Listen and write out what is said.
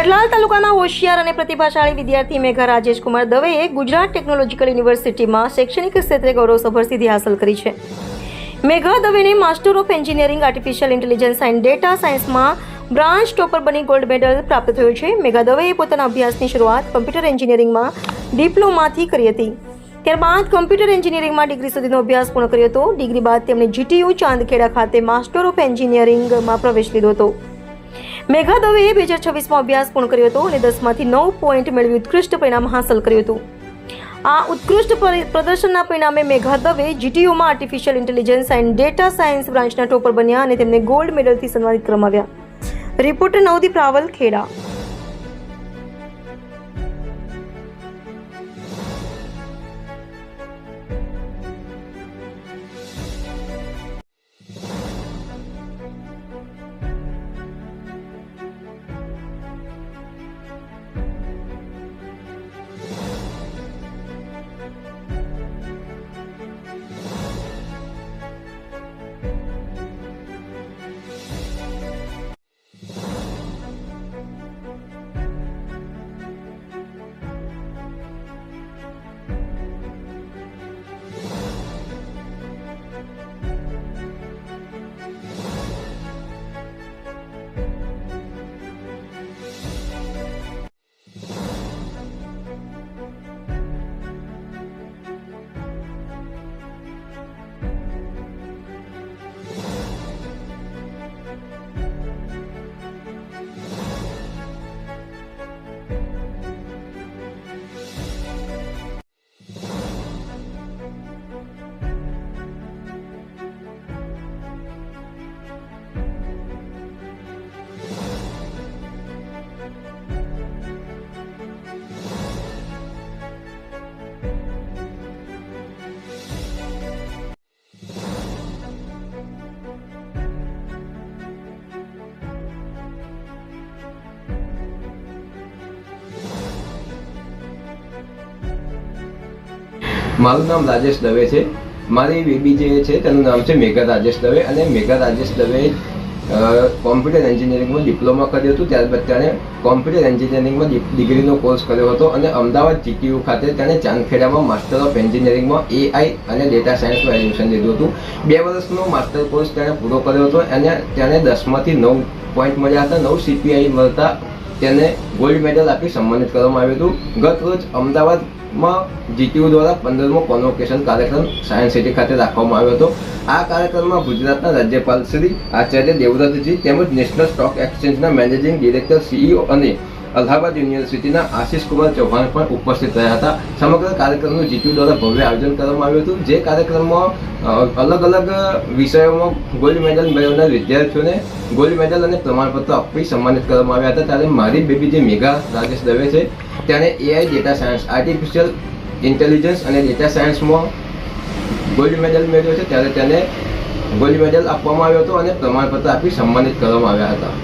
કડલાલ તાલુકાના હોશિયાર અને પ્રતિભાશાળી વિદ્યાર્થી મેઘા રાજેશ કુમાર દવેએ ગુજરાત ટેકનોલોજીકલ યુનિવર્સિટીમાં શૈક્ષણિક ક્ષેત્રે ગૌરવસભર સિદ્ધિ હાંસલ કરી છે. Megha દવેને master of engineering artificial intelligence and data સાયન્સમાં બ્રાન્ચ ટોપર બની ગોલ્ડ મેડલ પ્રાપ્ત થયો છે. મેઘા દવેએ પોતાના અભ્યાસની શરૂઆત કમ્પ્યુટર એન્જિનિયરિંગમાં ડિપ્લોમાથી કરી હતી. ત્યારબાદ કમ્પ્યુટર એન્જિનિયરિંગમાં ડિગ્રી સુધીનો અભ્યાસ પૂર્ણ કર્યો હતો. ડિગ્રી બાદ તેમણે જીટીયુ ચાંદખેડા ખાતે માસ્ટર ઓફ એન્જિનિયરિંગમાં પ્રવેશ લીધો હતો. મેઘા દવેએ બે હજાર છવ્વીસમાં અભ્યાસ પૂર્ણ કર્યો હતો અને દસમાંથી નવ પોઈન્ટ મેળવી ઉત્કૃષ્ટ પરિણામ હાંસલ કર્યું હતું. આ ઉત્કૃષ્ટ પરી- પ્રદર્શનના પરિણામે Megha Dave જીટીયુમાં artificial intelligence and data science બ્રાન્ચના ટોપર બન્યા અને તેમને ગોલ્ડ મેડલથી સન્માનિત કરવામાં આવ્યા રિપોર્ટર નવદીપ રાવલ ખેડા. મારું નામ રાજેશ દવે છે. મારી બેબી જે છે, તેનું નામ છે મેઘા રાજેશ દવે અને મેઘા રાજેશ દવે કોમ્પ્યુટર એન્જિનિયરિંગમાં ડિપ્લોમા કર્યું હતું. ત્યારબાદ તેણે કોમ્પ્યુટર એન્જિનિયરિંગમાં ડિગ્રીનો કોર્સ કર્યો હતો અને અમદાવાદ જીટીયુ ખાતે તેણે ચાંદખેડામાં માસ્ટર ઓફ એન્જિનિયરિંગમાં એઆઈ અને ડેટા સાયન્સમાં એડમિશન લીધું હતું. બે વર્ષનો માસ્ટર કોર્સ તેણે પૂરો કર્યો હતો અને તેણે દસમાંથી નવ પોઈન્ટ મળ્યા હતા. નવ સીપીઆઈ મળતા તેને ગોલ્ડ મેડલ આપી સન્માનિત કરવામાં આવ્યું હતું. ગત રોજ અમદાવાદમાં જીટીયુ દ્વારા પંદરમો કોન્વોકેશન કાર્યક્રમ સાયન્સ સિટી ખાતે રાખવામાં આવ્યો હતો. આ કાર્યક્રમમાં ગુજરાતના રાજ્યપાલ શ્રી આચાર્ય દેવવ્રતજી તેમજ નેશનલ સ્ટોક એક્સચેન્જના મેનેજિંગ ડિરેક્ટર સીઈઓ અને અલ્હાબાદ યુનિવર્સિટીના આશિષ કુમાર ચૌહાણ પણ ઉપસ્થિત રહ્યા હતા. સમગ્ર કાર્યક્રમનું જીટીયુ દ્વારા ભવ્ય આયોજન કરવામાં આવ્યું હતું. જે કાર્યક્રમમાં અલગ અલગ વિષયોમાં ગોલ્ડ મેડલ મેળવનાર વિદ્યાર્થીઓને ગોલ્ડ મેડલ અને પ્રમાણપત્ર આપી સન્માનિત કરવામાં આવ્યા હતા. ત્યારે મારી બેબી જે મેઘા રાજેશ દવે છે, તેણે AI data science artificial intelligence અને ડેટા સાયન્સમાં ગોલ્ડ મેડલ મેળવ્યો છે. ત્યારે તેને ગોલ્ડ મેડલ આપવામાં આવ્યો હતો અને પ્રમાણપત્ર આપી સન્માનિત કરવામાં આવ્યા હતા.